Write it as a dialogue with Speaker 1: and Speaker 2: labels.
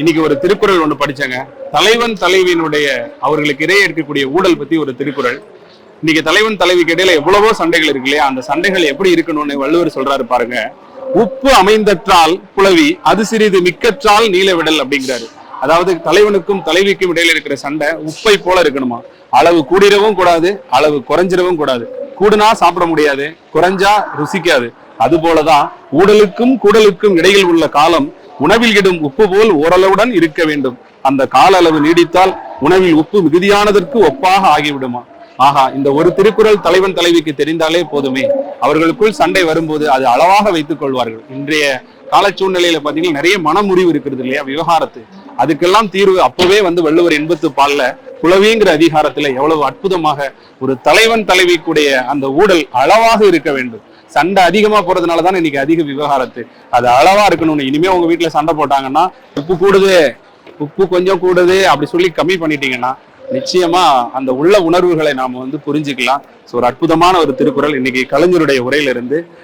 Speaker 1: இன்னைக்கு ஒரு திருக்குறள் ஒன்று படிச்சாங்க. தலைவன் தலைவியினுடைய அவர்களுக்கு இடையே இருக்கக்கூடிய ஊழல் பத்தி ஒரு திருக்குறள். இன்னைக்கு தலைவன் தலைவிக்கு இடையில எவ்வளவோ சண்டைகள் இருக்கு இல்லையா? அந்த சண்டைகள் எப்படி இருக்கணும்னு வள்ளுவர் சொல்றாரு பாருங்க. உப்பு அமைந்தற்றால் புலவி அது சிறிது மிக்கற்றால் நீல விடல் அப்படிங்கிறாரு. அதாவது தலைவனுக்கும் தலைவிக்கும் இடையில இருக்கிற சண்டை உப்பை போல இருக்கணுமா? அளவு கூடிடவும் கூடாது அளவு குறைஞ்சிடவும் கூடாது. கூடுனா சாப்பிட முடியாது குறைஞ்சா ருசிக்காது. அது போலதான் ஊடலுக்கும் கூடலுக்கும் இடையில் உள்ள காலம் உணவில் இடும் உப்பு போல் ஓரளவுடன் இருக்க வேண்டும். அந்த கால அளவு நீடித்தால் உணவில் உப்பு மிகுதியானதற்கு ஒப்பாக ஆகிவிடுமா? ஆஹா இந்த ஒரு திருக்குறள் தலைவன் தலைவிக்கு தெரிந்தாலே போதுமே. அவர்களுக்குள் சண்டை வரும்போது அது அளவாக வைத்துக் கொள்வார்கள். இன்றைய கால சூழ்நிலையில பாத்தீங்கன்னா நிறைய மனமுறிவு இருக்கிறது இல்லையா விவகாரத்து? அதுக்கெல்லாம் தீர்வு அப்பவே வந்து வள்ளுவர் எண்பத்து பால்ல குளவிங்கிற அதிகாரத்துல எவ்வளவு அற்புதமாக ஒரு தலைவன் தலைவிக்குடைய அந்த ஊடல் அளவாக இருக்க வேண்டும். சண்டை அதிகமா போறதுனால தான் இன்னைக்கு அதிக விவகாரத்து. அது அளவா இருக்கணும்னு. இனிமே உங்க வீட்டுல சண்டை போட்டாங்கன்னா உப்பு கூடுது உப்பு கொஞ்சம் கூடுது அப்படி சொல்லி கம்மி பண்ணிட்டீங்கன்னா நிச்சயமா அந்த உள்ள உணர்வுகளை நாம வந்து புரிஞ்சுக்கலாம். ஸோ ஒரு அற்புதமான ஒரு திருக்குறள் இன்னைக்கு கலைஞருடைய உரையிலிருந்து